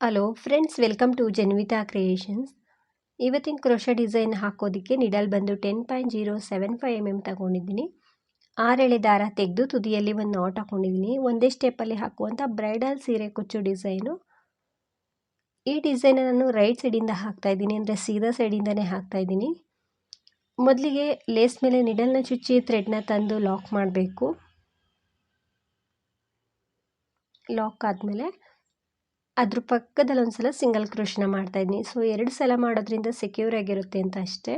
Hello friends welcome to Janvita creations ಇವತ್ತಿನ crochet design ಹಾಕೋದಕ್ಕೆ needle ಬಂದು ten point zero seven five M M ತಗೊಂಡಿದ್ದೀನಿ. ಆರೆಳೆ ದಾರ ತೆಗೆದು ತುದಿಯಲ್ಲಿ ಒಂದು ನಾಟ್ ಹಾಕೊಂಡಿದ್ದೀನಿ. ಒಂದೇ ಸ್ಟೆಪ್ಪಲ್ಲಿ ಹಾಕುವಂಥ ಬ್ರೈಡಲ್ ಸೀರೆ ಕುಚ್ಚು ಡಿಸೈನು ಈ ಡಿಸೈನ್ ನಾನು ರೈಟ್ ಸೈಡಿಂದ ಹಾಕ್ತಾಯಿದ್ದೀನಿ ಅಂದರೆ ಸೀದಾ ಸೈಡಿಂದನೇ ಹಾಕ್ತಾಯಿದ್ದೀನಿ ಮೊದಲಿಗೆ ಲೇಸ್ ಮೇಲೆ ನಿಡಲ್ನ ಚುಚ್ಚಿ ಥ್ರೆಡ್ನ ತಂದು ಲಾಕ್ ಮಾಡಬೇಕು. ಲಾಕ್ ಆದಮೇಲೆ ಅದ್ರ ಪಕ್ಕದಲ್ಲಿ ಒಂದು ಸಲ ಸಿಂಗಲ್ ಕ್ರೋಶನ ಮಾಡ್ತಾಯಿದ್ದೀನಿ ಸೊ ಎರಡು ಸಲ ಮಾಡೋದ್ರಿಂದ ಸೆಕ್ಯೂರ್ ಆಗಿರುತ್ತೆ ಅಂತ ಅಷ್ಟೇ.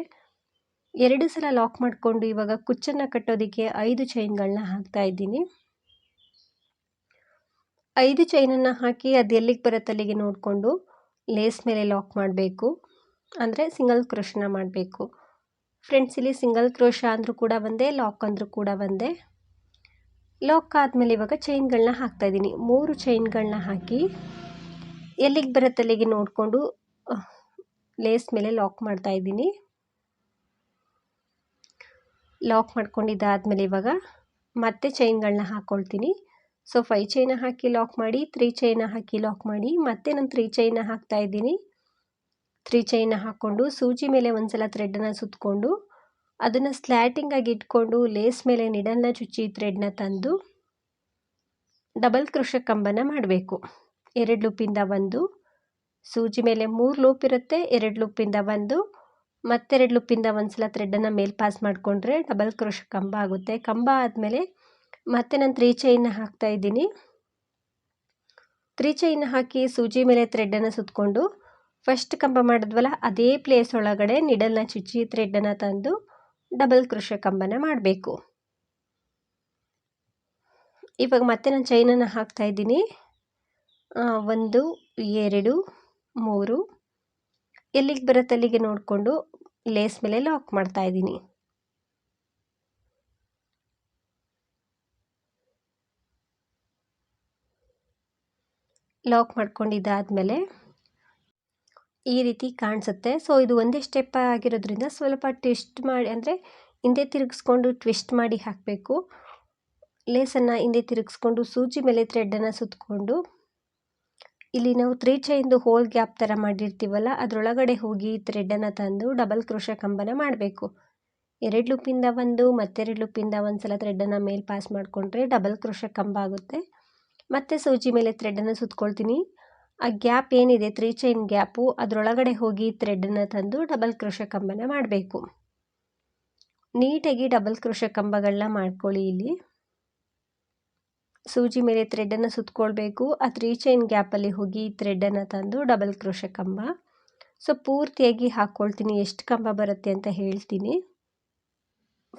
ಎರಡು ಸಲ ಲಾಕ್ ಮಾಡಿಕೊಂಡು ಇವಾಗ ಕುಚ್ಚನ್ನು ಕಟ್ಟೋದಕ್ಕೆ ಐದು ಚೈನ್ಗಳನ್ನ ಹಾಕ್ತಾ ಇದ್ದೀನಿ. ಐದು ಚೈನನ್ನು ಹಾಕಿ ಅದು ಎಲ್ಲಿಗೆ ಬರುತ್ತೆ ಅಲ್ಲಿಗೆ ನೋಡಿಕೊಂಡು ಲೇಸ್ ಮೇಲೆ ಲಾಕ್ ಮಾಡಬೇಕು. ಅಂದರೆ ಸಿಂಗಲ್ ಕ್ರೋಶನ ಮಾಡಬೇಕು. ಫ್ರೆಂಡ್ಸ್ ಇಲ್ಲಿ ಸಿಂಗಲ್ ಕ್ರೋಶ ಅಂದರೂ ಕೂಡ ಒಂದೇ ಲಾಕ್ ಅಂದರೂ ಕೂಡ ಒಂದೇ. ಲಾಕ್ ಆದಮೇಲೆ ಇವಾಗ ಚೈನ್ಗಳನ್ನ ಹಾಕ್ತಾಯಿದ್ದೀನಿ ಮೂರು ಚೈನ್ಗಳನ್ನ ಹಾಕಿ ಎಲ್ಲಿಗೆ ಬರುತ್ತೆ ಅಲ್ಲಿಗೆ ನೋಡಿಕೊಂಡು ಲೇಸ್ ಮೇಲೆ ಲಾಕ್ ಮಾಡ್ತಾ ಇದ್ದೀನಿ. ಲಾಕ್ ಮಾಡ್ಕೊಂಡಿದ್ದಾದಮೇಲೆ ಇವಾಗ ಮತ್ತೆ ಚೈನ್ಗಳನ್ನ ಹಾಕ್ಕೊಳ್ತೀನಿ ಸೊ ಫೈವ್ ಚೈನ ಹಾಕಿ ಲಾಕ್ ಮಾಡಿ ತ್ರೀ ಚೈನ ಹಾಕಿ ಲಾಕ್ ಮಾಡಿ, ಮತ್ತೆ ನಾನು ತ್ರೀ ಚೈನ ಹಾಕ್ತಾ ಇದ್ದೀನಿ. ತ್ರೀ ಚೈನ ಹಾಕ್ಕೊಂಡು, ಸೂಜಿ ಮೇಲೆ ಒಂದ್ಸಲ ಥ್ರೆಡನ್ನು ಸುತ್ತಕೊಂಡು ಅದನ್ನು ಸ್ಲ್ಯಾಟಿಂಗಾಗಿ ಇಟ್ಕೊಂಡು ಲೇಸ್ ಮೇಲೆ ನಿಡಲ್ನ ಚುಚ್ಚಿ ಥ್ರೆಡ್ನ ತಂದು ಡಬಲ್ ಕೃಷ ಕಂಬನ ಮಾಡಬೇಕು. ಎರಡು ಲೂಪಿಂದ ಒಂದು. ಸೂಜಿ ಮೇಲೆ ಮೂರು ಲೂಪ್ ಇರುತ್ತೆ, ಎರಡು ಲೂಪಿಂದ ಒಂದು. ಮತ್ತೆರಡು ಲೂಪಿಂದ ಒಂದು ಸಲ ಥ್ರೆಡನ್ನು ಮೇಲೆ ಪಾಸ್ ಮಾಡಿಕೊಂಡ್ರೆ ಡಬಲ್ ಕ್ರೋಶ ಕಂಬ ಆಗುತ್ತೆ. ಕಂಬ ಆದಮೇಲೆ ಮತ್ತೆ ನಾನು ತ್ರೀ ಚೈನ್ನ ಹಾಕ್ತಾ ಇದ್ದೀನಿ. ತ್ರೀ ಚೈನ್ ಹಾಕಿ ಸೂಜಿ ಮೇಲೆ ಥ್ರೆಡ್ಡನ್ನು ಸುತ್ತಕೊಂಡು ಫಸ್ಟ್ ಕಂಬ ಮಾಡಿದ್ವಲ್ಲ, ಅದೇ ಪ್ಲೇಸ್ ಒಳಗಡೆ ನಿಡಲ್ನ ಚುಚ್ಚಿ ಥ್ರೆಡನ್ನು ತಂದು ಡಬಲ್ ಕೃಷ ಕಂಬನ ಮಾಡಬೇಕು. ಇವಾಗ ಮತ್ತೆ ನಾನು ಚೈನನ್ನು ಹಾಕ್ತಾ ಇದ್ದೀನಿ. ಒಂದು, ಎರಡು, ಮೂರು. ಎಲ್ಲಿಗೆ ಬರುತ್ತೆ ಅಲ್ಲಿಗೆ ನೋಡಿಕೊಂಡು ಲೇಸ್ ಮೇಲೆ ಲಾಕ್ ಮಾಡ್ತಾ ಇದ್ದೀನಿ. ಲಾಕ್ ಮಾಡ್ಕೊಂಡಿದ್ದಾದಮೇಲೆ ಈ ರೀತಿ ಕಾಣಿಸುತ್ತೆ. ಸೊ, ಇದು ಒಂದೇ ಸ್ಟೆಪ್ ಆಗಿರೋದ್ರಿಂದ ಸ್ವಲ್ಪ ಟ್ವಿಸ್ಟ್ ಮಾಡಿ, ಅಂದರೆ ಹಿಂದೆ ತಿರುಗಿಸ್ಕೊಂಡು ಟ್ವಿಸ್ಟ್ ಮಾಡಿ ಹಾಕಬೇಕು. ಲೇಸನ್ನು ಹಿಂದೆ ತಿರುಗಿಸ್ಕೊಂಡು ಸೂಜಿ ಮೇಲೆ ಥ್ರೆಡ್ಡನ್ನು ಸುತ್ತಕೊಂಡು ಇಲ್ಲಿ ನಾವು ತ್ರೀ ಚೈನ್ದು ಹೋಲ್ ಗ್ಯಾಪ್ ಥರ ಮಾಡಿರ್ತೀವಲ್ಲ, ಅದರೊಳಗಡೆ ಹೋಗಿ ಥ್ರೆಡನ್ನು ತಂದು ಡಬಲ್ ಕ್ರೋಶ ಕಂಬನ ಮಾಡಬೇಕು. ಎರಡು ಲುಪ್ಪಿಂದ ಒಂದು, ಮತ್ತೆರಡು ಲುಪ್ಪಿಂದ ಒಂದು ಸಲ ಥ್ರೆಡನ್ನು ಮೇಲೆ ಪಾಸ್ ಮಾಡಿಕೊಂಡ್ರೆ ಡಬಲ್ ಕ್ರೋಶ ಕಂಬ ಆಗುತ್ತೆ. ಮತ್ತೆ ಸೂಜಿ ಮೇಲೆ ಥ್ರೆಡನ್ನು ಸುತ್ಕೊಳ್ತೀನಿ. ಆ ಗ್ಯಾಪ್ ಏನಿದೆ ತ್ರೀ ಚೈನ್ ಗ್ಯಾಪು ಅದರೊಳಗಡೆ ಹೋಗಿ ಥ್ರೆಡನ್ನು ತಂದು ಡಬಲ್ ಕ್ರೋಶ ಕಂಬನ ಮಾಡಬೇಕು. ನೀಟಾಗಿ ಡಬಲ್ ಕ್ರೋಶ ಕಂಬಗಳನ್ನ ಮಾಡ್ಕೊಳ್ಳಿ ಇಲ್ಲಿ. ಸೂಜಿ ಮೇಲೆ ಥ್ರೆಡನ್ನು ಸುತ್ತಕೊಳ್ಬೇಕು ಆ ತ್ರೀ ಚೈನ್ ಗ್ಯಾಪಲ್ಲಿ ಹೋಗಿ ಥ್ರೆಡನ್ನು ತಂದು ಡಬಲ್ ಕ್ರೋಶ ಕಂಬ. ಸೊ ಪೂರ್ತಿಯಾಗಿ ಹಾಕ್ಕೊಳ್ತೀನಿ ಎಷ್ಟು ಕಂಬ ಬರುತ್ತೆ ಅಂತ ಹೇಳ್ತೀನಿ.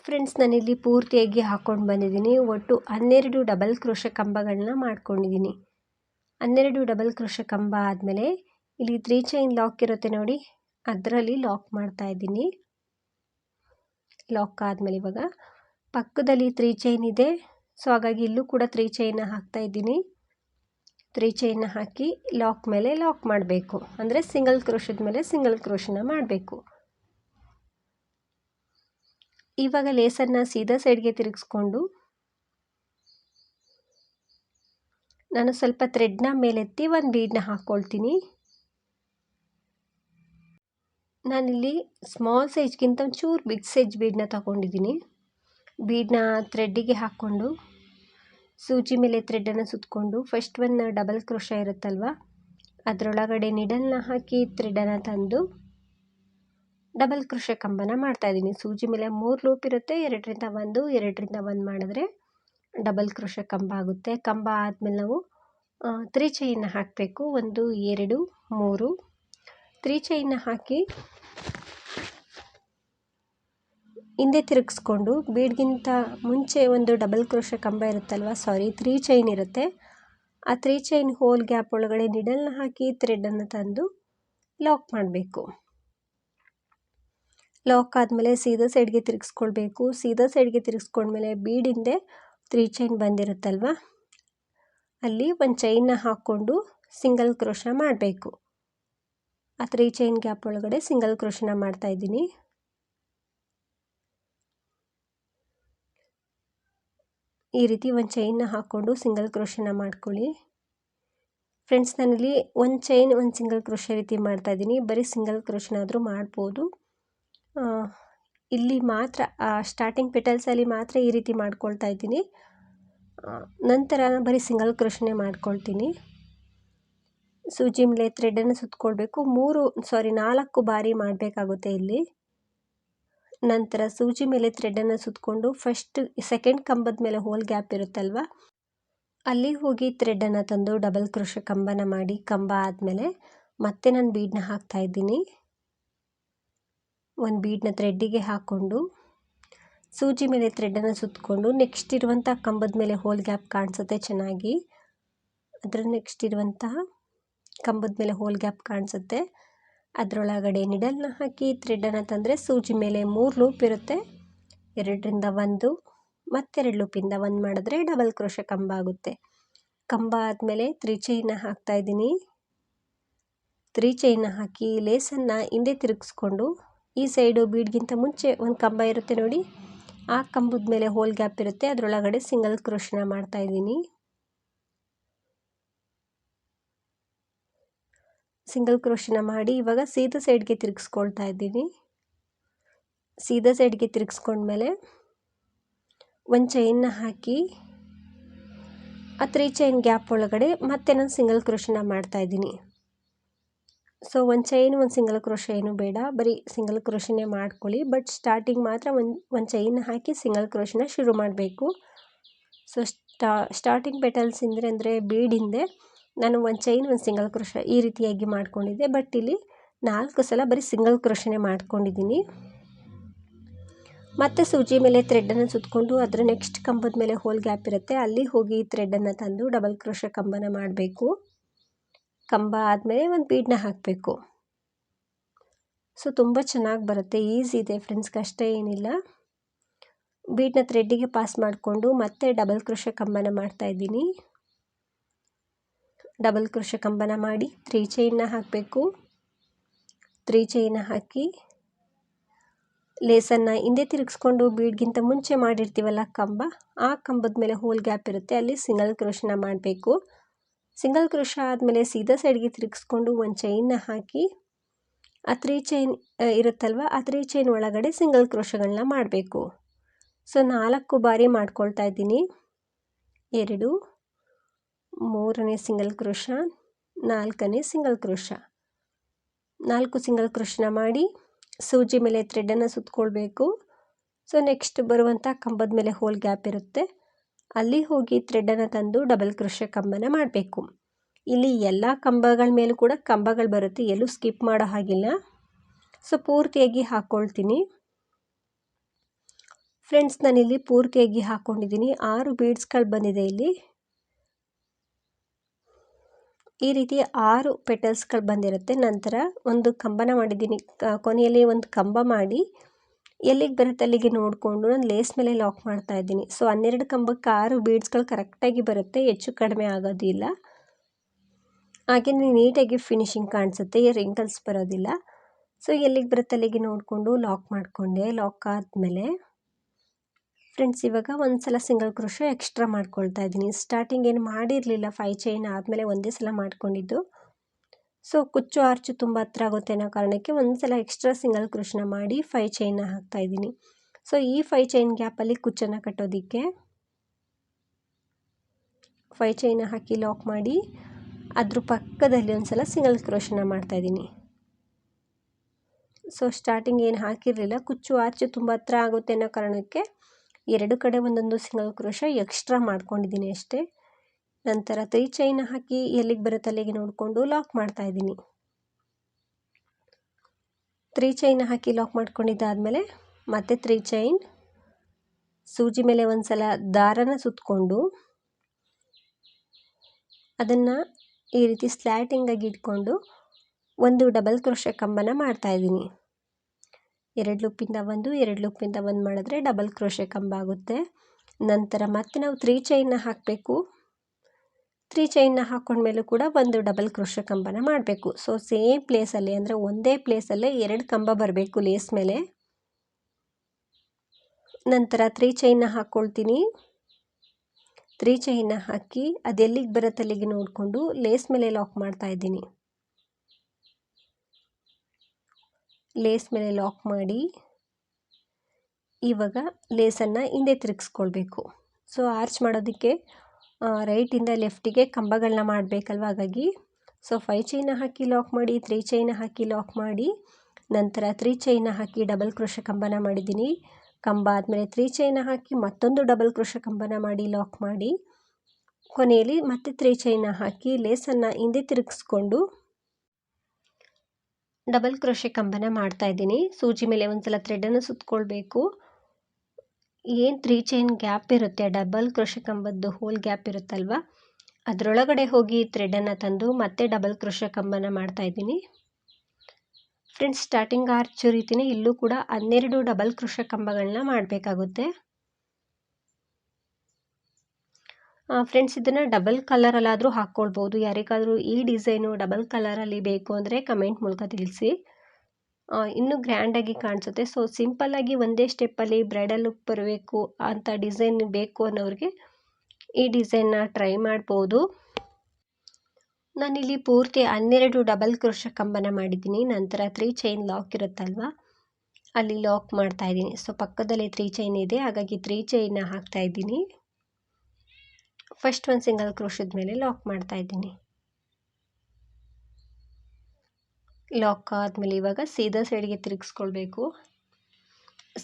ಫ್ರೆಂಡ್ಸ್ ನಾನಿಲ್ಲಿ ಪೂರ್ತಿಯಾಗಿ ಹಾಕ್ಕೊಂಡು ಬಂದಿದ್ದೀನಿ. ಒಟ್ಟು ಹನ್ನೆರಡು ಡಬಲ್ ಕ್ರೋಶ ಕಂಬಗಳನ್ನ ಮಾಡ್ಕೊಂಡಿದ್ದೀನಿ. ಹನ್ನೆರಡು ಡಬಲ್ ಕ್ರೋಶ ಕಂಬ ಆದಮೇಲೆ ಇಲ್ಲಿ ತ್ರೀ ಚೈನ್ ಲಾಕ್ ಇರುತ್ತೆ ನೋಡಿ. ಅದರಲ್ಲಿ ಲಾಕ್ ಮಾಡ್ತಾ ಇದ್ದೀನಿ. ಲಾಕ್ ಆದಮೇಲೆ ಇವಾಗ ಪಕ್ಕದಲ್ಲಿ ತ್ರೀ ಚೈನ್ ಇದೆ. ಸೊ, ಹಾಗಾಗಿ ಇಲ್ಲೂ ಕೂಡ ತ್ರೀ ಚೈನ ಹಾಕ್ತಾ ಇದ್ದೀನಿ. ತ್ರೀ ಚೈನ ಹಾಕಿ ಲಾಕ್ ಮೇಲೆ ಲಾಕ್ ಮಾಡಬೇಕು. ಅಂದರೆ ಸಿಂಗಲ್ ಕ್ರೋಶದ ಮೇಲೆ ಸಿಂಗಲ್ ಕ್ರೋಶನ ಮಾಡಬೇಕು. ಇವಾಗ ಲೇಸನ್ನು ಸೀದಾ ಸೈಡ್ಗೆ ತಿರುಗಿಸ್ಕೊಂಡು ನಾನು ಸ್ವಲ್ಪ ಥ್ರೆಡ್ನ ಮೇಲೆತ್ತಿ ಒಂದು ಬೀಡನ್ನ ಹಾಕ್ಕೊಳ್ತೀನಿ ನಾನಿಲ್ಲಿ ಸ್ಮಾಲ್ ಸೈಜ್ಗಿಂತ ಒಂಚೂರು ಬಿಗ್ ಸೈಜ್ ಬೀಡನ್ನ ತಗೊಂಡಿದ್ದೀನಿ. ಬೀಡನ್ನ ಥ್ರೆಡ್ಡಿಗೆ ಹಾಕ್ಕೊಂಡು, ಸೂಜಿ ಮೇಲೆ ಥ್ರೆಡ್ಡನ್ನು ಸುತ್ತಕೊಂಡು ಫಸ್ಟ್ ಒನ್ ಡಬಲ್ ಕ್ರೋಶ ಇರುತ್ತಲ್ವ? ಅದರೊಳಗಡೆ ನಿಡಲ್ನ ಹಾಕಿ ಥ್ರೆಡ್ಡನ್ನು ತಂದು ಡಬಲ್ ಕ್ರೋಶ ಕಂಬನ ಮಾಡ್ತಾಯಿದ್ದೀನಿ ಸೂಜಿ ಮೇಲೆ ಮೂರು ಲೂಪ್ ಇರುತ್ತೆ, ಎರಡರಿಂದ ಒಂದು ಎರಡರಿಂದ ಒಂದು ಮಾಡಿದ್ರೆ ಡಬಲ್ ಕ್ರೋಶ ಕಂಬ ಆಗುತ್ತೆ. ಕಂಬ ಆದಮೇಲೆ ನಾವು ತ್ರೀ ಚೈನ್ನ ಹಾಕಬೇಕು. ಒಂದು, ಎರಡು, ಮೂರು. ತ್ರೀ ಚೈನ್ನ ಹಾಕಿ ಹಿಂದೆ ತಿರುಗಿಸ್ಕೊಂಡು ಬೀಡ್ಗಿಂತ ಮುಂಚೆ ಒಂದು ಡಬಲ್ ಕ್ರೋಶ ಕಂಬ ಇರುತ್ತಲ್ವ? ಸಾರಿ ತ್ರೀ ಚೈನ್ ಇರುತ್ತೆ. ಆ ತ್ರೀ ಚೈನ್ ಹೋಲ್ ಗ್ಯಾಪ್ ಒಳಗಡೆ ನಿಡಲ್ನ ಹಾಕಿ ಥ್ರೆಡನ್ನು ತಂದು ಲಾಕ್ ಮಾಡಬೇಕು. ಲಾಕ್ ಆದಮೇಲೆ ಸೀದಾ ಸೈಡ್ಗೆ ತಿರುಗಿಸ್ಕೊಳ್ಬೇಕು. ಸೀದಾ ಸೈಡ್ಗೆ ತಿರುಗಿಸ್ಕೊಂಡ್ಮೇಲೆ ಬೀಡಿಂದೆ ತ್ರೀ ಚೈನ್ ಬಂದಿರುತ್ತಲ್ವ? ಅಲ್ಲಿ ಒಂದು ಚೈನ್ನ ಹಾಕ್ಕೊಂಡು ಸಿಂಗಲ್ ಕ್ರೋಶ ಮಾಡಬೇಕು. ಆ ತ್ರೀ ಚೈನ್ ಗ್ಯಾಪ್ ಒಳಗಡೆ ಸಿಂಗಲ್ ಕ್ರೋಶನ ಮಾಡ್ತಾಯಿದ್ದೀನಿ ಈ ರೀತಿ ಒಂದು ಚೈನ್ನ ಹಾಕ್ಕೊಂಡು ಸಿಂಗಲ್ ಕ್ರೋಶನ ಮಾಡ್ಕೊಳ್ಳಿ. ಫ್ರೆಂಡ್ಸ್ ನಾನಿಲ್ಲಿ ಒಂದು ಚೈನ್ ಒಂದು ಸಿಂಗಲ್ ಕ್ರೋಶ ರೀತಿ ಮಾಡ್ತಾ ಇದ್ದೀನಿ. ಬರೀ ಸಿಂಗಲ್ ಕ್ರೋಶನಾದರೂ ಮಾಡ್ಬೋದು. ಇಲ್ಲಿ ಮಾತ್ರ ಸ್ಟಾರ್ಟಿಂಗ್ ಪೆಟಲ್ಸಲ್ಲಿ ಮಾತ್ರ ಈ ರೀತಿ ಮಾಡ್ಕೊಳ್ತಾ ಇದ್ದೀನಿ. ನಂತರ ಬರೀ ಸಿಂಗಲ್ ಕ್ರೋಶನೇ ಮಾಡ್ಕೊಳ್ತೀನಿ. ಸೂಜಿ ಮೇಲೆ ಥ್ರೆಡನ್ನು ಸುತ್ತಕೊಳ್ಬೇಕು ಮೂರು ಸಾರಿ ನಾಲ್ಕು ಬಾರಿ ಮಾಡಬೇಕಾಗುತ್ತೆ ಇಲ್ಲಿ. ನಂತರ ಸೂಜಿ ಮೇಲೆ ಥ್ರೆಡನ್ನು ಸುತ್ತಕೊಂಡು ಫಸ್ಟ್ ಸೆಕೆಂಡ್ ಕಂಬದ ಮೇಲೆ ಹೋಲ್ ಗ್ಯಾಪ್ ಇರುತ್ತಲ್ವ? ಅಲ್ಲಿ ಹೋಗಿ ಥ್ರೆಡನ್ನು ತಂದು ಡಬಲ್ ಕ್ರೋಶ ಕಂಬನ ಮಾಡಿ, ಕಂಬ ಆದಮೇಲೆ ಮತ್ತೆ ನಾನು ಬೀಡನ್ನ ಹಾಕ್ತಾ ಇದ್ದೀನಿ. ಒಂದು ಬೀಡನ್ನ ಥ್ರೆಡ್ಡಿಗೆ ಹಾಕ್ಕೊಂಡು ಸೂಜಿ ಮೇಲೆ ಥ್ರೆಡನ್ನು ಸುತ್ತಕೊಂಡು ನೆಕ್ಸ್ಟ್ ಇರುವಂಥ ಕಂಬದ ಮೇಲೆ ಹೋಲ್ ಗ್ಯಾಪ್ ಕಾಣಿಸುತ್ತೆ ಚೆನ್ನಾಗಿ. ಅದರ ನೆಕ್ಸ್ಟ್ ಇರುವಂತಹ ಕಂಬದ ಮೇಲೆ ಹೋಲ್ ಗ್ಯಾಪ್ ಕಾಣಿಸುತ್ತೆ. ಅದರೊಳಗಡೆ ನಿಡಲ್ನ ಹಾಕಿ ಥ್ರೆಡನ್ನು ತಂದರೆ ಸೂಜಿ ಮೇಲೆ ಮೂರು ಲೂಪ್ ಇರುತ್ತೆ. ಎರಡರಿಂದ ಒಂದು, ಮತ್ತೆರಡು ಲೂಪಿಂದ ಒಂದು ಮಾಡಿದ್ರೆ ಡಬಲ್ ಕ್ರೋಶ ಕಂಬ ಆಗುತ್ತೆ. ಕಂಬ ಆದಮೇಲೆ ತ್ರೀ ಚೈನ ಹಾಕ್ತಾ ಇದ್ದೀನಿ. ತ್ರೀ ಚೈನ ಹಾಕಿ ಲೇಸನ್ನು ಹಿಂದೆ ತಿರುಗಿಸ್ಕೊಂಡು ಈ ಸೈಡು ಬೀಡ್ಗಿಂತ ಮುಂಚೆ ಒಂದು ಕಂಬ ಇರುತ್ತೆ ನೋಡಿ. ಆ ಕಂಬದ ಮೇಲೆ ಹೋಲ್ ಗ್ಯಾಪ್ ಇರುತ್ತೆ. ಅದರೊಳಗಡೆ ಸಿಂಗಲ್ ಕ್ರೋಶನ ಮಾಡ್ತಾ ಸಿಂಗಲ್ ಕ್ರೋಷಿನ ಮಾಡಿ ಇವಾಗ ಸೀದಾ ಸೈಡ್ಗೆ ತಿರುಗಿಸ್ಕೊಳ್ತಾ ಇದ್ದೀನಿ. ಸೀದಾ ಸೈಡ್ಗೆ ತಿರುಗಿಸ್ಕೊಂಡ್ಮೇಲೆ ಒಂದು ಚೈನ್ನ ಹಾಕಿ ಆ ತ್ರೀ ಚೈನ್ ಗ್ಯಾಪ್ ಒಳಗಡೆ ಮತ್ತೆ ನಾನು ಸಿಂಗಲ್ ಕ್ರೋಶಿನ ಮಾಡ್ತಾ ಇದ್ದೀನಿ. ಸೊ ಒಂದು ಚೈನ್ ಒಂದು ಸಿಂಗಲ್ ಕ್ರೋಶ ಏನು ಬೇಡ. ಬರೀ ಸಿಂಗಲ್ ಕ್ರೋಶನೇ ಮಾಡ್ಕೊಳ್ಳಿ. ಬಟ್ ಸ್ಟಾರ್ಟಿಂಗ್ ಮಾತ್ರ ಒಂದು ಒಂದು ಚೈನ್ ಹಾಕಿ ಸಿಂಗಲ್ ಕ್ರೋಶನ ಶುರು ಮಾಡಬೇಕು. ಸೊ ಸ್ಟಾ ಸ್ಟಾರ್ಟಿಂಗ್ ಪೆಟಲ್ಸ್ ಅಂದರೆ ಅಂದರೆ ಬೀಡಿಂದೆ ನಾನು ಒಂದು ಚೈನ್ ಒಂದು ಸಿಂಗಲ್ ಕ್ರೋಶ ಈ ರೀತಿಯಾಗಿ ಮಾಡ್ಕೊಂಡಿದ್ದೆ. ಬಟ್ ಇಲ್ಲಿ ನಾಲ್ಕು ಸಲ ಬರೀ ಸಿಂಗಲ್ ಕ್ರೋಶನೇ ಮಾಡ್ಕೊಂಡಿದ್ದೀನಿ. ಮತ್ತೆ ಸೂಜಿ ಮೇಲೆ ಥ್ರೆಡನ್ನು ಸುತ್ತಕೊಂಡು ಅದರ ನೆಕ್ಸ್ಟ್ ಕಂಬದ ಮೇಲೆ ಹೋಲ್ ಗ್ಯಾಪ್ ಇರುತ್ತೆ. ಅಲ್ಲಿ ಹೋಗಿ ಥ್ರೆಡನ್ನು ತಂದು ಡಬಲ್ ಕ್ರೋಶ ಕಂಬನ ಮಾಡಬೇಕು. ಕಂಬ ಆದಮೇಲೆ ಒಂದು ಬೀಡನ್ನ ಹಾಕಬೇಕು. ಸೊ ತುಂಬ ಚೆನ್ನಾಗಿ ಬರುತ್ತೆ. ಈಸಿ ಇದೆ ಫ್ರೆಂಡ್ಸ್ ಕಷ್ಟ ಏನಿಲ್ಲ. ಬೀಡನ್ನ ಥ್ರೆಡ್ಡಿಗೆ ಪಾಸ್ ಮಾಡಿಕೊಂಡು ಮತ್ತೆ ಡಬಲ್ ಕ್ರೋಶ ಕಂಬನ ಮಾಡ್ತಾ ಇದ್ದೀನಿ. ಡಬಲ್ ಕ್ರೋಶ ಕಂಬನ ಮಾಡಿ ತ್ರೀ ಚೈನ್ನ ಹಾಕಬೇಕು. ತ್ರೀ ಚೈನ್ನ ಹಾಕಿ ಲೇಸನ್ನು ಹಿಂದೆ ತಿರುಗಿಸ್ಕೊಂಡು ಬೀಡ್ಗಿಂತ ಮುಂಚೆ ಮಾಡಿರ್ತೀವಲ್ಲ ಕಂಬ, ಆ ಕಂಬದ ಮೇಲೆ ಹೋಲ್ ಗ್ಯಾಪ್ ಇರುತ್ತೆ. ಅಲ್ಲಿ ಸಿಂಗಲ್ ಕ್ರೋಶನ ಮಾಡಬೇಕು. ಸಿಂಗಲ್ ಕ್ರೋಶ ಆದಮೇಲೆ ಸೀದಾ ಸೈಡ್ಗೆ ತಿರುಗಿಸ್ಕೊಂಡು ಒಂದು ಚೈನ್ನ ಹಾಕಿ, ಆ ತ್ರೀ ಚೈನ್ ಇರುತ್ತಲ್ವ, ಆ ತ್ರೀ ಚೈನ್ ಒಳಗಡೆ ಸಿಂಗಲ್ ಕ್ರೋಶಗಳನ್ನ ಮಾಡಬೇಕು. ಸೊ ನಾಲ್ಕು ಬಾರಿ ಮಾಡ್ಕೊಳ್ತಾ ಇದ್ದೀನಿ. ಎರಡು ಮೂರನೇ ಸಿಂಗಲ್ ಕ್ರೋಶ ನಾಲ್ಕನೇ ಸಿಂಗಲ್ ಕ್ರೋಶ ನಾಲ್ಕು ಸಿಂಗಲ್ ಕ್ರೋಶನ ಮಾಡಿ ಸೂಜಿ ಮೇಲೆ ಥ್ರೆಡನ್ನು ಸುತ್ತಕೊಳ್ಬೇಕು ಸೊ ನೆಕ್ಸ್ಟ್ ಬರುವಂಥ ಕಂಬದ ಮೇಲೆ ಹೋಲ್ ಗ್ಯಾಪ್ ಇರುತ್ತೆ. ಅಲ್ಲಿ ಹೋಗಿ ಥ್ರೆಡನ್ನು ತಂದು ಡಬಲ್ ಕ್ರೋಶ ಕಂಬನ ಮಾಡಬೇಕು. ಇಲ್ಲಿ ಎಲ್ಲ ಕಂಬಗಳ ಮೇಲೂ ಕೂಡ ಕಂಬಗಳು ಬರುತ್ತೆ. ಎಲ್ಲೂ ಸ್ಕಿಪ್ ಮಾಡೋ ಹಾಗಿಲ್ಲ. ಸೊ ಪೂರ್ತಿಯಾಗಿ ಹಾಕ್ಕೊಳ್ತೀನಿ ಫ್ರೆಂಡ್ಸ್ ನಾನಿಲ್ಲಿ ಪೂರ್ತಿಯಾಗಿ ಹಾಕ್ಕೊಂಡಿದ್ದೀನಿ ಆರು ಬೀಡ್ಸ್ಗಳು ಬಂದಿದೆ ಇಲ್ಲಿ. ಈ ರೀತಿ ಆರು ಪೆಟಲ್ಸ್ಗಳು ಬಂದಿರುತ್ತೆ. ನಂತರ ಒಂದು ಕಂಬನ ಮಾಡಿದ್ದೀನಿ. ಕೊನೆಯಲ್ಲಿ ಒಂದು ಕಂಬ ಮಾಡಿ ಎಲ್ಲಿಗೆ ಬರುತ್ತೆ ಅಲ್ಲಿಗೆ ನೋಡಿಕೊಂಡು ನಾನು ಲೇಸ್ ಮೇಲೆ ಲಾಕ್ ಮಾಡ್ತಾ ಇದ್ದೀನಿ. ಸೊ, ಹನ್ನೆರಡು ಕಂಬಕ್ಕೆ ಆರು ಬೀಡ್ಸ್ಗಳು ಕರೆಕ್ಟಾಗಿ ಬರುತ್ತೆ. ಹೆಚ್ಚು ಕಡಿಮೆ ಆಗೋದಿಲ್ಲ ಹಾಗೆ ನೀಟಾಗಿ ಫಿನಿಶಿಂಗ್ ಕಾಣಿಸುತ್ತೆ. ರಿಂಕಲ್ಸ್ ಬರೋದಿಲ್ಲ. ಸೊ ಎಲ್ಲಿಗೆ ಬರುತ್ತೆ ಅಲ್ಲಿಗೆ ನೋಡಿಕೊಂಡು ಲಾಕ್ ಮಾಡಿಕೊಂಡೆ. ಲಾಕ್ ಆದಮೇಲೆ ಫ್ರೆಂಡ್ಸ್ ಇವಾಗ ಒಂದು ಸಲ ಸಿಂಗಲ್ ಕ್ರೋಶ ಎಕ್ಸ್ಟ್ರಾ ಮಾಡ್ಕೊಳ್ತಾ ಇದ್ದೀನಿ. ಸ್ಟಾರ್ಟಿಂಗ್ ಏನು ಮಾಡಿರಲಿಲ್ಲ ಫೈ ಚೈನ್ ಆದಮೇಲೆ ಒಂದೇ ಸಲ ಮಾಡ್ಕೊಂಡಿದ್ದು. ಸೊ ಕುಚ್ಚು ಆರ್ಚು ತುಂಬ ಹತ್ರ ಆಗುತ್ತೆ ಅನ್ನೋ ಕಾರಣಕ್ಕೆ ಒಂದು ಸಲ ಎಕ್ಸ್ಟ್ರಾ ಸಿಂಗಲ್ ಕ್ರೋಶನ ಮಾಡಿ ಫೈ ಚೈನ್ನ ಹಾಕ್ತಾ ಇದ್ದೀನಿ. ಸೊ ಈ ಫೈ ಚೈನ್ ಗ್ಯಾಪಲ್ಲಿ ಕುಚ್ಚನ್ನು ಕಟ್ಟೋದಕ್ಕೆ ಫೈ ಚೈನ ಹಾಕಿ ಲಾಕ್ ಮಾಡಿ ಅದ್ರ ಪಕ್ಕದಲ್ಲಿ ಒಂದು ಸಲ ಸಿಂಗಲ್ ಕ್ರೋಶನ ಮಾಡ್ತಾಯಿದ್ದೀನಿ ಸೊ ಸ್ಟಾರ್ಟಿಂಗ್ ಏನು ಹಾಕಿರಲಿಲ್ಲ, ಕುಚ್ಚು ಆರ್ಚು ತುಂಬ ಹತ್ರ ಆಗುತ್ತೆ ಅನ್ನೋ ಕಾರಣಕ್ಕೆ ಎರಡು ಕಡೆ ಒಂದೊಂದು ಸಿಂಗಲ್ ಕ್ರೋಶ ಎಕ್ಸ್ಟ್ರಾ ಮಾಡ್ಕೊಂಡಿದ್ದೀನಿ ಅಷ್ಟೇ. ನಂತರ ತ್ರೀ ಚೈನ್ ಹಾಕಿ ಎಲ್ಲಿಗೆ ಬರುತ್ತೆ ಅಲ್ಲಿಗೆ ನೋಡಿಕೊಂಡು ಲಾಕ್ ಮಾಡ್ತಾ ಇದ್ದೀನಿ. ತ್ರೀ ಚೈನ್ ಹಾಕಿ ಲಾಕ್ ಮಾಡ್ಕೊಂಡಿದ್ದಾದಮೇಲೆ ಮತ್ತೆ ತ್ರೀ ಚೈನ್ ಸೂಜಿ ಮೇಲೆ ಒಂದು ಸಲ ದಾರನ ಸುತ್ತಕೊಂಡು ಅದನ್ನು ಈ ರೀತಿ ಸ್ಲ್ಯಾಟಿಂಗಾಗಿ ಇಟ್ಕೊಂಡು ಒಂದು ಡಬಲ್ ಕ್ರೋಶ ಕಂಬನ ಮಾಡ್ತಾ ಇದ್ದೀನಿ. ಎರಡು ಲೂಪಿಂದ ಒಂದು ಎರಡು ಲೂಪಿಂದ ಒಂದು ಮಾಡಿದ್ರೆ ಡಬಲ್ ಕ್ರೋಶೆ ಕಂಬ ಆಗುತ್ತೆ. ನಂತರ ಮತ್ತೆ ನಾವು ತ್ರೀ ಚೈನ್ನ ಹಾಕಬೇಕು. ತ್ರೀ ಚೈನ್ನ ಹಾಕ್ಕೊಂಡ್ಮೇಲೂ ಕೂಡ ಒಂದು ಡಬಲ್ ಕ್ರೋಶ ಕಂಬನ ಮಾಡಬೇಕು. ಸೊ ಸೇಮ್ ಪ್ಲೇಸಲ್ಲಿ ಅಂದರೆ ಒಂದೇ ಪ್ಲೇಸಲ್ಲೇ ಎರಡು ಕಂಬ ಬರಬೇಕು ಲೇಸ್ ಮೇಲೆ. ನಂತರ ತ್ರೀ ಚೈನ್ನ ಹಾಕ್ಕೊಳ್ತೀನಿ ತ್ರೀ ಚೈನ್ನ ಹಾಕಿ ಅದೆಲ್ಲಿಗೆ ಬರುತ್ತೆ ಅಲ್ಲಿಗೆ ನೋಡಿಕೊಂಡು ಲೇಸ್ ಮೇಲೆ ಲಾಕ್ ಮಾಡ್ತಾ ಇದ್ದೀನಿ. ಲೇಸ್ ಮೇಲೆ ಲಾಕ್ ಮಾಡಿ ಇವಾಗ ಲೇಸನ್ನು ಹಿಂದೆ ತಿರುಗಿಸ್ಕೊಳ್ಬೇಕು. ಸೊ ಆರ್ಚ್ ಮಾಡೋದಕ್ಕೆ ರೈಟಿಂದ ಲೆಫ್ಟಿಗೆ ಕಂಬಗಳನ್ನ ಮಾಡಬೇಕಲ್ವ? ಹಾಗಾಗಿ ಸೊ ಫೈವ್ ಚೈನ ಹಾಕಿ ಲಾಕ್ ಮಾಡಿ ತ್ರೀ ಚೈನ ಹಾಕಿ ಲಾಕ್ ಮಾಡಿ, ನಂತರ ತ್ರೀ ಚೈನ ಹಾಕಿ ಡಬಲ್ ಕ್ರೋಶ ಕಂಬನ ಮಾಡಿದ್ದೀನಿ. ಕಂಬ ಆದಮೇಲೆ ತ್ರೀ ಚೈನ ಹಾಕಿ ಮತ್ತೊಂದು ಡಬಲ್ ಕ್ರೋಶ ಕಂಬನ ಮಾಡಿ ಲಾಕ್ ಮಾಡಿ, ಕೊನೆಯಲ್ಲಿ ಮತ್ತೆ ತ್ರೀ ಚೈನ ಹಾಕಿ ಲೇಸನ್ನು ಹಿಂದೆ ತಿರುಗಿಸ್ಕೊಂಡು ಡಬಲ್ ಕ್ರೋಶೆ ಕಂಬನ ಮಾಡ್ತಾ ಇದ್ದೀನಿ. ಸೂಜಿ ಮೇಲೆ ಒಂದ್ಸಲ ಥ್ರೆಡನ್ನು ಸುತ್ತಕೊಳ್ಬೇಕು ಏನು ತ್ರೀ ಚೈನ್ ಗ್ಯಾಪ್ ಇರುತ್ತೆ? ಡಬಲ್ ಕ್ರೋಶೆ ಕಂಬದ್ದು ಹೋಲ್ ಗ್ಯಾಪ್ ಇರುತ್ತಲ್ವ? ಅದರೊಳಗಡೆ ಹೋಗಿ ಥ್ರೆಡನ್ನು ತಂದು ಮತ್ತೆ ಡಬಲ್ ಕ್ರೋಶ ಕಂಬನ ಮಾಡ್ತಾ ಇದ್ದೀನಿ. ಫ್ರೆಂಡ್ಸ್ ಸ್ಟಾರ್ಟಿಂಗ್ ಆರ್ಚ್ ರೀತಿಯೇ ಇಲ್ಲೂ ಕೂಡ ಹನ್ನೆರಡು ಡಬಲ್ ಕ್ರೋಶ ಕಂಬಗಳನ್ನ ಮಾಡಬೇಕಾಗುತ್ತೆ. ಫ್ರೆಂಡ್ಸ್ ಇದನ್ನು ಡಬಲ್ ಕಲರಲ್ಲಾದರೂ ಹಾಕ್ಕೊಳ್ಬೋದು. ಯಾರಿಗಾದರೂ ಈ ಡಿಸೈನು ಡಬಲ್ ಕಲರಲ್ಲಿ ಬೇಕು ಅಂದರೆ ಕಮೆಂಟ್ ಮೂಲಕ ತಿಳಿಸಿ. ಇನ್ನೂ ಗ್ರ್ಯಾಂಡಾಗಿ ಕಾಣಿಸುತ್ತೆ. ಸೊ ಸಿಂಪಲ್ಲಾಗಿ ಒಂದೇ ಸ್ಟೆಪ್ಪಲ್ಲಿ ಬ್ರೈಡಲ್ ಲುಕ್ ಬರಬೇಕು ಅಂತ ಡಿಸೈನ್ ಬೇಕು ಅನ್ನೋರಿಗೆ ಈ ಡಿಸೈನ್ನ ಟ್ರೈ ಮಾಡ್ಬೋದು. ನಾನಿಲ್ಲಿ ಪೂರ್ತಿ ಹನ್ನೆರಡು ಡಬಲ್ ಕ್ರೋಶ ಕಂಬನ ಮಾಡಿದ್ದೀನಿ. ನಂತರ ತ್ರೀ ಚೈನ್ ಲಾಕ್ ಇರುತ್ತಲ್ವ? ಅಲ್ಲಿ ಲಾಕ್ ಮಾಡ್ತಾ ಇದ್ದೀನಿ. ಸೊ ಪಕ್ಕದಲ್ಲೇ ತ್ರೀ ಚೈನ್ ಇದೆ. ಹಾಗಾಗಿ ತ್ರೀ ಚೈನ್ನ ಹಾಕ್ತಾ ಇದ್ದೀನಿ. ಫಸ್ಟ್ ಒಂದು ಸಿಂಗಲ್ ಕ್ರೋಶದ ಮೇಲೆ ಲಾಕ್ ಮಾಡ್ತಾ ಇದ್ದೀನಿ. ಲಾಕ್ ಆದಮೇಲೆ ಇವಾಗ ಸೀದಾ ಸೈಡ್ಗೆ ತಿರುಗಿಸ್ಕೊಳ್ಬೇಕು.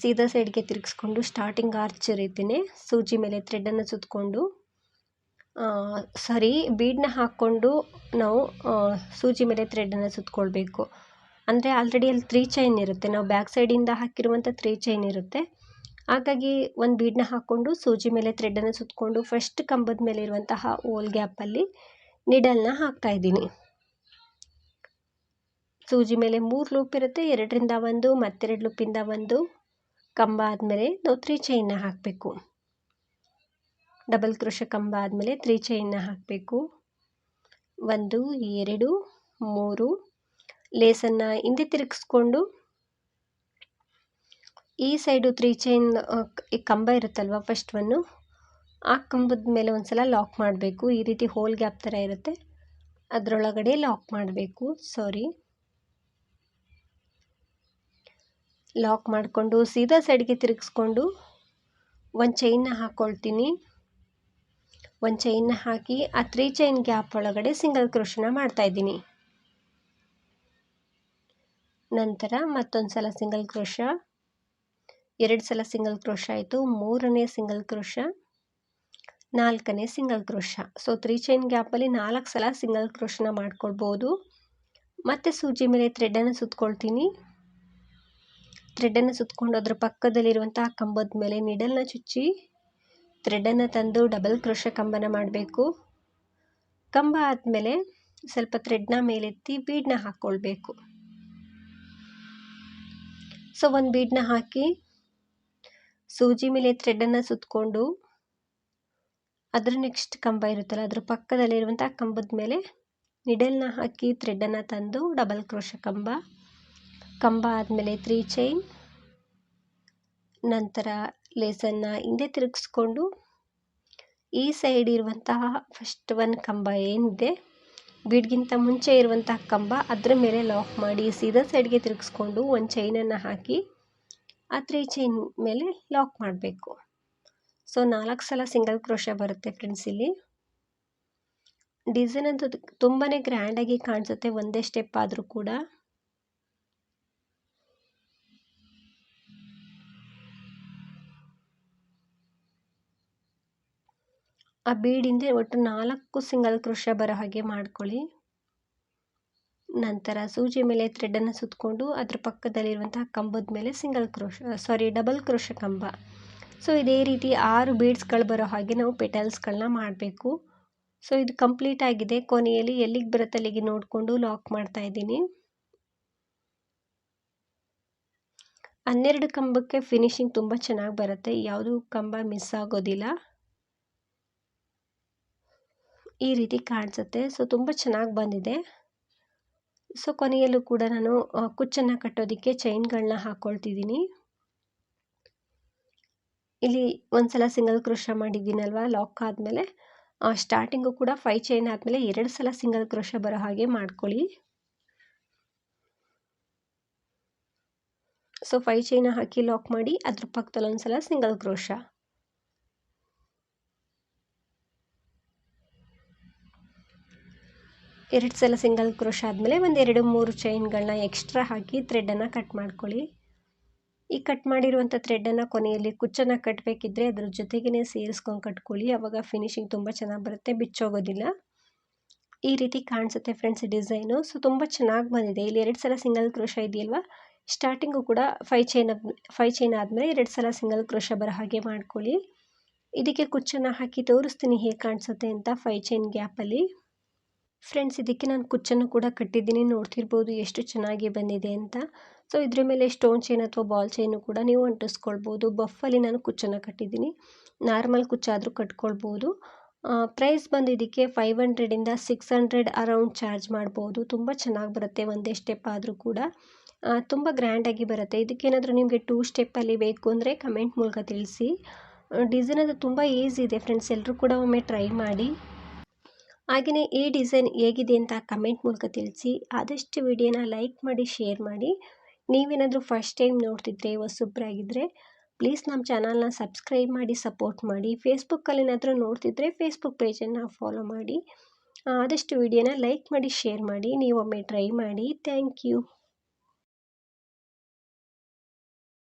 ಸೀದಾ ಸೈಡ್ಗೆ ತಿರುಗಿಸ್ಕೊಂಡು ಸ್ಟಾರ್ಟಿಂಗ್ ಆರ್ಚ್ ರೀತಿಯೇ ಸೂಜಿ ಮೇಲೆ ಥ್ರೆಡನ್ನು ಸುತ್ತಕೊಂಡು ಸರಿ ಬೀಡನ್ನ ಹಾಕ್ಕೊಂಡು ನಾವು ಸೂಜಿ ಮೇಲೆ ಥ್ರೆಡನ್ನು ಸುತ್ತಕೊಳ್ಬೇಕು ಅಂದರೆ ಆಲ್ರೆಡಿ ಅಲ್ಲಿ ತ್ರೀ ಚೈನ್ ಇರುತ್ತೆ. ನಾವು ಬ್ಯಾಕ್ ಸೈಡಿಂದ ಹಾಕಿರುವಂಥ ತ್ರೀ ಚೈನ್ ಇರುತ್ತೆ. ಹಾಗಾಗಿ ಒಂದು ಬೀಡನ್ನ ಹಾಕ್ಕೊಂಡು ಸೂಜಿ ಮೇಲೆ ಥ್ರೆಡನ್ನು ಸುತ್ತಕೊಂಡು ಫಸ್ಟ್ ಕಂಬದ ಮೇಲೆ ಇರುವಂತಹ ಓಲ್ ಗ್ಯಾಪಲ್ಲಿ ನಿಡಲ್ನ ಹಾಕ್ತಾ ಇದ್ದೀನಿ. ಸೂಜಿ ಮೇಲೆ ಮೂರು ಲೂಪ್ ಇರುತ್ತೆ, ಎರಡರಿಂದ ಒಂದು, ಮತ್ತೆರಡು ಲೂಪಿಂದ ಒಂದು ಕಂಬ ಆದಮೇಲೆ ನಾವು ತ್ರೀ ಚೈನ್ನ ಹಾಕಬೇಕು. ಡಬಲ್ ಕ್ರೋಶ ಕಂಬ ಆದಮೇಲೆ ತ್ರೀ ಚೈನ್ನ ಹಾಕಬೇಕು. ಒಂದು, ಎರಡು, ಮೂರು ಲೇಸನ್ನು ಹಿಂದೆ ತಿರುಗಿಸ್ಕೊಂಡು ಈ ಸೈಡು ತ್ರೀ ಚೈನ್ ಕಂಬ ಇರುತ್ತಲ್ವ ಫಸ್ಟ್ ಒನ್ನು ಆ ಕಂಬದ ಮೇಲೆ ಒಂದು ಸಲ ಲಾಕ್ ಮಾಡಬೇಕು. ಈ ರೀತಿ ಹೋಲ್ ಗ್ಯಾಪ್ ಥರ ಇರುತ್ತೆ. ಅದರೊಳಗಡೆ ಲಾಕ್ ಮಾಡಬೇಕು. ಸಾರಿ ಲಾಕ್ ಮಾಡಿಕೊಂಡು ಸೀದಾ ಸೈಡ್ಗೆ ತಿರುಗಿಸ್ಕೊಂಡು ಒಂದು ಚೈನ್ನ ಹಾಕ್ಕೊಳ್ತೀನಿ ಒಂದು ಚೈನ್ನ ಹಾಕಿ ಆ ತ್ರೀ ಚೈನ್ ಗ್ಯಾಪ್ ಒಳಗಡೆ ಸಿಂಗಲ್ ಕ್ರೋಶನ ಮಾಡ್ತಾಯಿದ್ದೀನಿ ನಂತರ ಮತ್ತೊಂದು ಸಲ ಸಿಂಗಲ್ ಕ್ರೋಶ ಎರಡು ಸಲ ಸಿಂಗಲ್ ಕ್ರೋಶ ಆಯಿತು. ಮೂರನೇ ಸಿಂಗಲ್ ಕ್ರೋಶ, ನಾಲ್ಕನೇ single crochet. So three chain ಗ್ಯಾಪಲ್ಲಿ ನಾಲ್ಕು ಸಲ ಸಿಂಗಲ್ ಕ್ರೋಶನ ಮಾಡ್ಕೊಳ್ಬೋದು. ಮತ್ತು ಸೂಜಿ ಮೇಲೆ ಥ್ರೆಡನ್ನು ಸುತ್ಕೊಳ್ತೀನಿ. ಥ್ರೆಡನ್ನು ಸುತ್ಕೊಂಡು ಅದ್ರ ಪಕ್ಕದಲ್ಲಿರುವಂಥ ಕಂಬದ ಮೇಲೆ ನಿಡಲ್ನ ಚುಚ್ಚಿ ಥ್ರೆಡನ್ನು ತಂದು ಡಬಲ್ ಕ್ರೋಶ ಕಂಬನ ಮಾಡಬೇಕು. ಕಂಬ ಆದಮೇಲೆ ಸ್ವಲ್ಪ ಥ್ರೆಡ್ನ ಮೇಲೆತ್ತಿ ಬೀಡನ್ನ ಹಾಕ್ಕೊಳ್ಬೇಕು ಸೊ ಒಂದು ಬೀಡನ್ನ ಹಾಕಿ ಸೂಜಿ ಮೇಲೆ ಥ್ರೆಡನ್ನು ಸುತ್ತಕೊಂಡು ಅದರ ನೆಕ್ಸ್ಟ್ ಕಂಬ ಇರುತ್ತಲ್ಲ, ಅದ್ರ ಪಕ್ಕದಲ್ಲಿರುವಂಥ ಕಂಬದ ಮೇಲೆ ನಿಡಲ್ನ ಹಾಕಿ ಥ್ರೆಡನ್ನು ತಂದು ಡಬಲ್ ಕ್ರೋಶ ಕಂಬ. ಕಂಬ ಆದಮೇಲೆ ತ್ರೀ ಚೈನ್ ನಂತರ ಲೇಸನ್ನು ಹಿಂದೆ ತಿರುಗಿಸ್ಕೊಂಡು ಈ ಸೈಡ್ ಇರುವಂತಹ ಫಸ್ಟ್ ಒನ್ ಕಂಬ ಏನಿದೆ ಬೀಡ್ಗಿಂತ ಮುಂಚೆ ಇರುವಂತಹ ಕಂಬ ಅದರ ಮೇಲೆ ಲಾಕ್ ಮಾಡಿ ಸೀದಾ ಸೈಡ್ಗೆ ತಿರುಗಿಸ್ಕೊಂಡು ಒಂದು ಚೈನನ್ನು ಹಾಕಿ ಆ ತ್ರೀ ಚೈನ್ ಮೇಲೆ ಲಾಕ್ ಮಾಡಬೇಕು. ಸೊ, ನಾಲ್ಕು ಸಲ ಸಿಂಗಲ್ ಕ್ರೋಶ ಬರುತ್ತೆ ಫ್ರೆಂಡ್ಸ್ ಇಲ್ಲಿ. ಡಿಸೈನ್ ಅಂತೂ ತುಂಬಾ ಗ್ರ್ಯಾಂಡಾಗಿ ಕಾಣಿಸುತ್ತೆ, ಒಂದೇ ಸ್ಟೆಪ್ ಆದರೂ ಕೂಡ. ಆ ಬೀಡಿಂದ ಒಟ್ಟು ನಾಲ್ಕು ಸಿಂಗಲ್ ಕ್ರೋಶ ಬರೋ ಹಾಗೆ ಮಾಡ್ಕೊಳ್ಳಿ. ನಂತರ ಸೂಜಿ ಮೇಲೆ ಥ್ರೆಡನ್ನು ಸುತ್ತಕೊಂಡು ಅದ್ರ ಪಕ್ಕದಲ್ಲಿರುವಂತಹ ಕಂಬದ ಮೇಲೆ single crochet sorry double crochet ಕಂಬ. ಸೊ ಇದೇ ರೀತಿ ಆರು ಬೀಡ್ಸ್ಗಳು ಬರೋ ಹಾಗೆ ನಾವು ಪೆಟಲ್ಸ್ಗಳನ್ನ ಮಾಡಬೇಕು. ಸೊ ಇದು ಕಂಪ್ಲೀಟ್ ಆಗಿದೆ. ಕೊನೆಯಲ್ಲಿ ಎಲ್ಲಿಗೆ ಬರುತ್ತೆ ಅಲ್ಲಿಗೆ ನೋಡಿಕೊಂಡು ಲಾಕ್ ಮಾಡ್ತಾ ಇದ್ದೀನಿ. ಹನ್ನೆರಡು ಕಂಬಕ್ಕೆ ಫಿನಿಶಿಂಗ್ ತುಂಬ ಚೆನ್ನಾಗಿ ಬರುತ್ತೆ. ಯಾವುದೂ ಕಂಬ ಮಿಸ್ ಆಗೋದಿಲ್ಲ. ಈ ರೀತಿ ಕಾಣಿಸುತ್ತೆ. ಸೊ ತುಂಬ ಚೆನ್ನಾಗಿ ಬಂದಿದೆ. ಸೊ, ಕೊನೆಯಲ್ಲೂ ಕೂಡ ನಾನು ಕುಚ್ಚನ್ನು ಕಟ್ಟೋದಕ್ಕೆ ಚೈನ್ಗಳನ್ನ ಹಾಕ್ಕೊಳ್ತಿದ್ದೀನಿ ಇಲ್ಲಿ ಒಂದು ಸಲ ಸಿಂಗಲ್ ಕ್ರೋಶ ಮಾಡಿದ್ದೀನಲ್ವ, ಲಾಕ್ ಆದಮೇಲೆ ಸ್ಟಾರ್ಟಿಂಗು ಕೂಡ ಫೈ ಚೈನ್ ಆದಮೇಲೆ ಎರಡು ಸಲ ಸಿಂಗಲ್ ಕ್ರೋಶ ಬರೋ ಹಾಗೆ ಮಾಡ್ಕೊಳ್ಳಿ. ಸೊ, ಫೈ ಚೈನ ಹಾಕಿ ಲಾಕ್ ಮಾಡಿ, ಅದ್ರ ಪಕ್ಕದಲ್ಲಿ ಒಂದು ಸಲ ಸಿಂಗಲ್ ಕ್ರೋಶ. ಎರಡು ಸಲ ಸಿಂಗಲ್ ಕ್ರೋಶ ಆದಮೇಲೆ ಒಂದು ಎರಡು ಮೂರು ಚೈನ್ಗಳನ್ನ ಎಕ್ಸ್ಟ್ರಾ ಹಾಕಿ ಥ್ರೆಡನ್ನು ಕಟ್ ಮಾಡ್ಕೊಳ್ಳಿ. ಈ ಕಟ್ ಮಾಡಿರುವಂಥ ಥ್ರೆಡನ್ನು ಕೊನೆಯಲ್ಲಿ ಕುಚ್ಚನ್ನು ಕಟ್ಟಬೇಕಿದ್ರೆ ಅದ್ರ ಜೊತೆಗೇ ಸೇರಿಸ್ಕೊಂಡು ಕಟ್ಕೊಳ್ಳಿ. ಆವಾಗ ಫಿನಿಶಿಂಗ್ ತುಂಬ ಚೆನ್ನಾಗಿ ಬರುತ್ತೆ, ಬಿಚ್ಚೋಗೋದಿಲ್ಲ. ಈ ರೀತಿ ಕಾಣಿಸುತ್ತೆ ಫ್ರೆಂಡ್ಸ್ ಡಿಸೈನು ಸೊ ತುಂಬ ಚೆನ್ನಾಗಿ ಬಂದಿದೆ. ಇಲ್ಲಿ ಎರಡು ಸಲ ಸಿಂಗಲ್ ಕ್ರೋಶ ಇದೆಯಲ್ವ? ಸ್ಟಾರ್ಟಿಂಗು ಕೂಡ ಫೈ ಚೈನ್ ಫೈ ಚೈನ್ ಆದಮೇಲೆ ಎರಡು ಸಲ ಸಿಂಗಲ್ ಕ್ರೋಶ ಬರೋ ಹಾಗೆ ಮಾಡ್ಕೊಳ್ಳಿ. ಇದಕ್ಕೆ ಕುಚ್ಚನ್ನು ಹಾಕಿ ತೋರಿಸ್ತೀನಿ ಹೇಗೆ ಕಾಣಿಸುತ್ತೆ ಅಂತ ಫೈ ಚೈನ್ ಗ್ಯಾಪಲ್ಲಿ ಫ್ರೆಂಡ್ಸ್ ಇದಕ್ಕೆ ನಾನು ಕುಚ್ಚನ್ನು ಕೂಡ ಕಟ್ಟಿದ್ದೀನಿ. ನೋಡ್ತಿರ್ಬೋದು ಎಷ್ಟು ಚೆನ್ನಾಗಿ ಬಂದಿದೆ ಅಂತ. ಸೊ ಇದ್ರ ಮೇಲೆ ಸ್ಟೋನ್ ಚೈನ್ ಅಥವಾ ಬಾಲ್ ಚೈನು ಕೂಡ ನೀವು ಅಂಟಿಸ್ಕೊಳ್ಬೋದು. ಬಫಲ್ಲಿ ನಾನು ಕುಚ್ಚನ್ನು ಕಟ್ಟಿದ್ದೀನಿ. ನಾರ್ಮಲ್ ಕುಚ್ಚಾದರೂ ಕಟ್ಕೊಳ್ಬೋದು. ಪ್ರೈಸ್ ಬಂದು ಇದಕ್ಕೆ ಫೈವ್ ಹಂಡ್ರೆಡಿಂದ ಸಿಕ್ಸ್ ಹಂಡ್ರೆಡ್ ಅರೌಂಡ್ ಚಾರ್ಜ್ ಮಾಡ್ಬೋದು. ತುಂಬ ಚೆನ್ನಾಗಿ ಬರುತ್ತೆ ಒಂದೇ ಸ್ಟೆಪ್ ಆದರೂ ಕೂಡ. ತುಂಬ ಗ್ರ್ಯಾಂಡಾಗಿ ಬರುತ್ತೆ. ಇದಕ್ಕೇನಾದರೂ ನಿಮಗೆ ಟೂ ಸ್ಟೆಪ್ಪಲ್ಲಿ ಬೇಕು ಅಂದರೆ ಕಮೆಂಟ್ ಮೂಲಕ ತಿಳಿಸಿ. ಡಿಸೈನ್ ಅದು ತುಂಬ ಈಸಿ ಇದೆ ಫ್ರೆಂಡ್ಸ್ ಎಲ್ಲರೂ ಕೂಡ ಒಮ್ಮೆ ಟ್ರೈ ಮಾಡಿ. ಹಾಗೆಯೇ ಈ ಡಿಸೈನ್ ಹೇಗಿದೆ ಅಂತ ಕಮೆಂಟ್ ಮೂಲಕ ತಿಳಿಸಿ. ಆದಷ್ಟು ವಿಡಿಯೋನ ಲೈಕ್ ಮಾಡಿ, ಶೇರ್ ಮಾಡಿ. ನೀವೇನಾದರೂ ಫಸ್ಟ್ ಟೈಮ್ ನೋಡ್ತಿದ್ರೆ ಹೊಸಬ್ರಾಗಿದ್ದರೆ ಪ್ಲೀಸ್ ನಮ್ಮ ಚಾನಲ್ನ ಸಬ್ಸ್ಕ್ರೈಬ್ ಮಾಡಿ, ಸಪೋರ್ಟ್ ಮಾಡಿ. ಫೇಸ್ಬುಕ್ಕಲ್ಲಿ ಏನಾದರೂ ನೋಡ್ತಿದ್ರೆ, ಫೇಸ್ಬುಕ್ ಪೇಜನ್ನು ಫಾಲೋ ಮಾಡಿ. ಆದಷ್ಟು ವಿಡಿಯೋನ ಲೈಕ್ ಮಾಡಿ, ಶೇರ್ ಮಾಡಿ. ನೀವೊಮ್ಮೆ ಟ್ರೈ ಮಾಡಿ. Thank you.